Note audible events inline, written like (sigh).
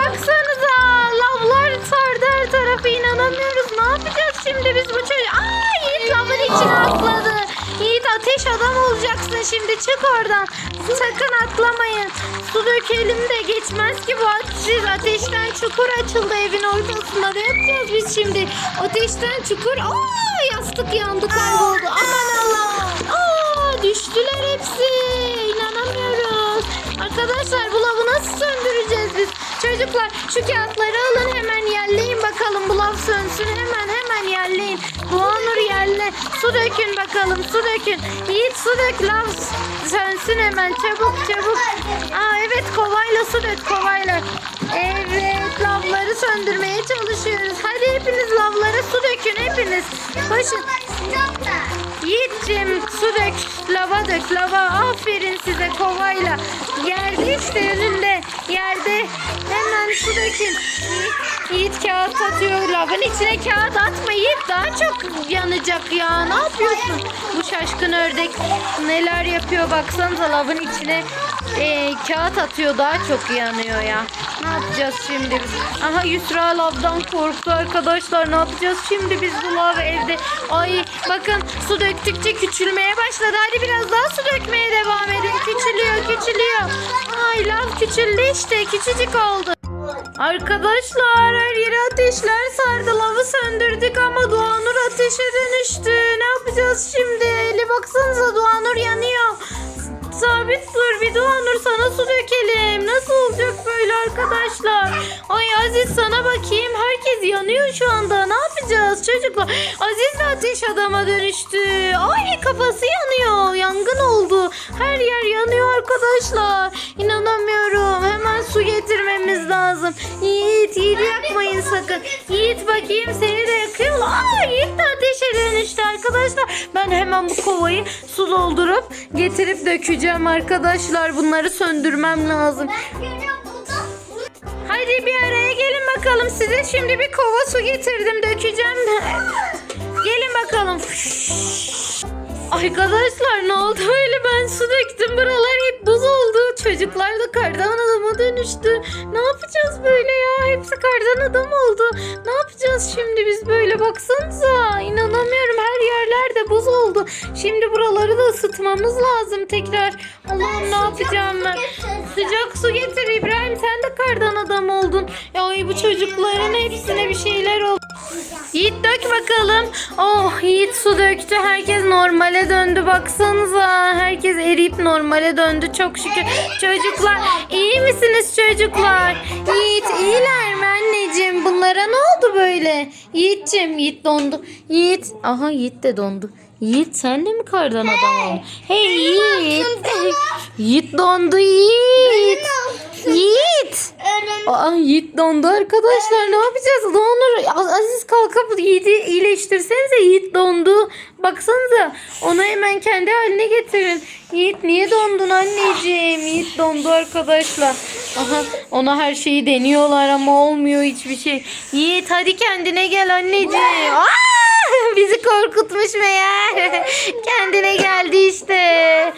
baksanıza. Lavlar sardı her tarafı inanamıyoruz. Ne yapacağız şimdi biz bu çocuğu? Aa Yiğit lavın içine atladı. Yiğit ateş adam olacaksın şimdi çık oradan. Sakın atlamayın. Su dökelim de geçmez ki bu ateş. Ateşten çukur açıldı evin ortasında. Ne yapacağız biz şimdi? Ateşten çukur. Aa yastık yandı kayboldu. Aman Allah. Aa düştüler hepsi. Çocuklar şu kağıtları alın hemen yerleyin bakalım bu lav sönsün. Hemen hemen yerleyin. Doğanur yerle. Su dökün bakalım su dökün. Yiğit su dök lav sönsün hemen çabuk çabuk. Aa evet kovayla su dök kovayla. Evet lavları söndürmeye çalışıyoruz. Hadi hepiniz lavlara su dökün hepiniz. Koşun. Yiğit'cim su dök, lava dök, lava. Aferin size kovayla. Yerde işte önünde, yerde. Hemen su dökün. Yiğit, kağıt atıyor lavın içine kağıt atma daha çok yanacak ya. Ne yapıyorsun? Bu şaşkın ördek neler yapıyor baksanıza lavın içine e, kağıt atıyor daha çok yanıyor ya. Ne yapacağız şimdi biz? Aha Yusra lavdan korktu arkadaşlar. Ne yapacağız şimdi biz bu lav evde? Ay bakın su döktükçe küçülmeye başladı. Hadi biraz daha su dökmeye devam edin. Küçülüyor küçülüyor. Ay lav küçüldü işte. Küçücük oldu. Arkadaşlar her yere ateşler sardı. Lavı söndürdük ama Doğanur ateşe dönüştü. Ne yapacağız şimdi? Eli baksanıza Doğanur yanıyor. Sabit dur bir Doğanur sana su dökelim. Arkadaşlar? Ay Aziz sana bakayım. Herkes yanıyor şu anda. Ne yapacağız çocuklar? Aziz de ateş adama dönüştü. Ay kafası yanıyor. Yangın oldu. Her yer yanıyor arkadaşlar. İnanamıyorum. Hemen su getirmemiz lazım. Yiğit, Yiğit yakmayın sakın. Yiğit bakayım seni de yakıyorlar. Aa Yiğit de ateşe dönüştü arkadaşlar. Ben hemen bu kovayı su doldurup getirip dökeceğim arkadaşlar. Bunları söndürmem lazım. Hadi bir araya gelin bakalım. Size şimdi bir kova su getirdim. Dökeceğim. Gelin bakalım. Arkadaşlar ne oldu öyle ben su döktüm. Buralar hep buz oldu. Çocuklar da kardan adama dönüştü. Ne yapacağız böyle ya? Kardan adam oldu. Ne yapacağız şimdi biz böyle baksanıza. İnanamıyorum her yerlerde buz oldu. Şimdi buraları da ısıtmamız lazım tekrar. Allah'ım ne yapacağım ben? Sıcak su getir İbrahim sen de kardan adam oldun. Ay bu çocukların hepsine bir şeyler oldu. Yiğit dök bakalım. Oh Yiğit su döktü. Herkes normale döndü. Baksanıza. Herkes eriyip normale döndü. Çok şükür. Çocuklar iyi misiniz çocuklar? Böyle? Yiğit'cim Yiğit dondu. Yiğit. Aha Yiğit de dondu. Yiğit sen de mi kardan adam oldun? Hey Yiğit. (laughs) Yiğit dondu Yiğit. Yiğit. Aa Yiğit dondu arkadaşlar ne yapacağız? Donur Az- Aziz kalkıp Yiğit'i iyileştirsenize Yiğit dondu. Baksanıza onu hemen kendi haline getirin. Yiğit niye dondun anneciğim? Yiğit dondu arkadaşlar. Aha ona her şeyi deniyorlar ama olmuyor hiçbir şey. Yiğit hadi kendine gel anneciğim. Aa! (laughs) Bizi korkutmuş meğer. (laughs) Kendine geldi işte.